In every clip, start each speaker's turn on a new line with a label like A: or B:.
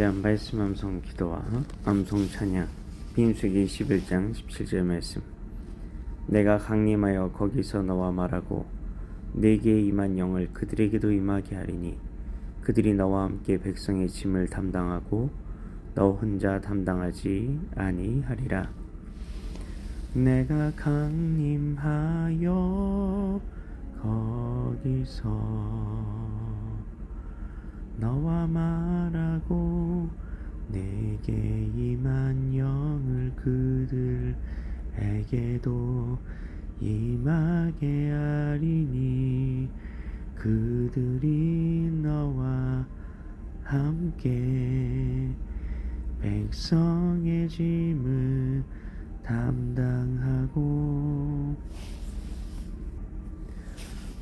A: 대한 말씀 암송 기도와 암송 찬양. 빈수기 11장 17절 말씀. 내가 강림하여 거기서 너와 말하고 내게 임한 영을 그들에게도 임하게 하리니 그들이 너와 함께 백성의 짐을 담당하고 너 혼자 담당하지 아니하리라. 내가 강림하여 거기서 너와 말하고 내게 임한 영을 그들에게도 임하게 하리니 그들이 너와 함께 백성의 짐을 담당하고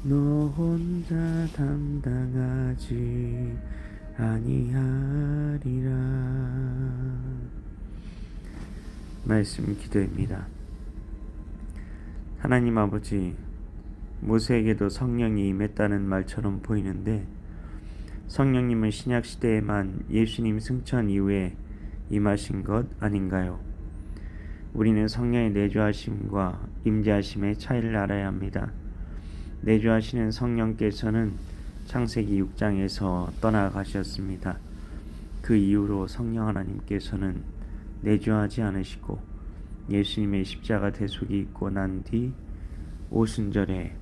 A: 너 혼자 담당하지 아니하리라 말씀 기도입니다. 하나님 아버지 모세에게도 성령이 임했다는 말처럼 보이는데 성령님은 신약 시대에만 예수님 승천 이후에 임하신 것 아닌가요? 우리는 성령의 내주하심과 임재하심의 차이를 알아야 합니다. 내주하시는 성령께서는 창세기 6장에서 떠나가셨습니다. 그 이후로 성령 하나님께서는 내주하지 않으시고 예수님의 십자가 대속이 있고 난 뒤 오순절에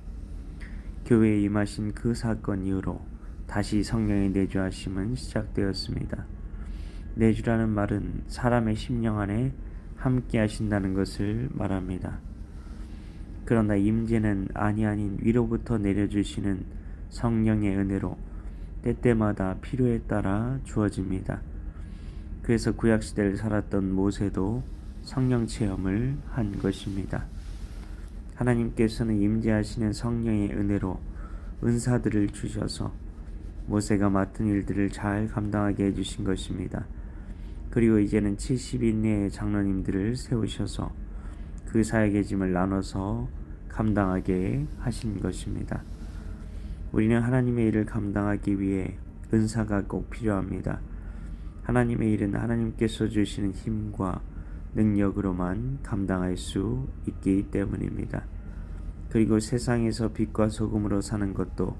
A: 교회에 임하신 그 사건 이후로 다시 성령의 내주하심은 시작되었습니다. 내주라는 말은 사람의 심령 안에 함께 하신다는 것을 말합니다. 그러나 임재는 아니 아닌 위로부터 내려주시는 성령의 은혜로 때때마다 필요에 따라 주어집니다. 그래서 구약 시대를 살았던 모세도 성령 체험을 한 것입니다. 하나님께서는 임재하시는 성령의 은혜로 은사들을 주셔서 모세가 맡은 일들을 잘 감당하게 해주신 것입니다. 그리고 이제는 70인 내의 장로님들을 세우셔서 그 사역의 짐을 나눠서 감당하게 하신 것입니다. 우리는 하나님의 일을 감당하기 위해 은사가 꼭 필요합니다. 하나님의 일은 하나님께서 주시는 힘과 능력으로만 감당할 수 있기 때문입니다. 그리고 세상에서 빛과 소금으로 사는 것도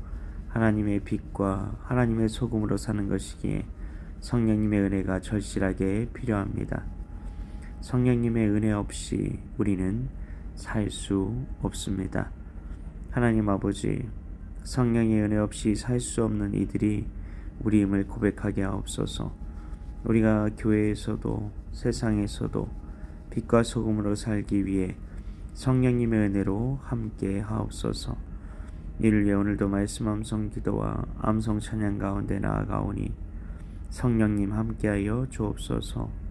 A: 하나님의 빛과 하나님의 소금으로 사는 것이기에 성령님의 은혜가 절실하게 필요합니다. 성령님의 은혜 없이 우리는 살 수 없습니다. 하나님 아버지, 성령의 은혜 없이 살 수 없는 이들이 우리임을 고백하게 하옵소서. 우리가 교회에서도 세상에서도 빛과 소금으로 살기 위해 성령님의 은혜로 함께 하옵소서. 이를 위해 오늘도 말씀 암송 기도와 암송 찬양 가운데 나아가오니 성령님 함께하여 주옵소서.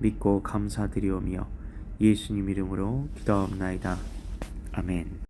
A: 믿고 감사드리오며 예수님 이름으로 기도하옵나이다. 아멘.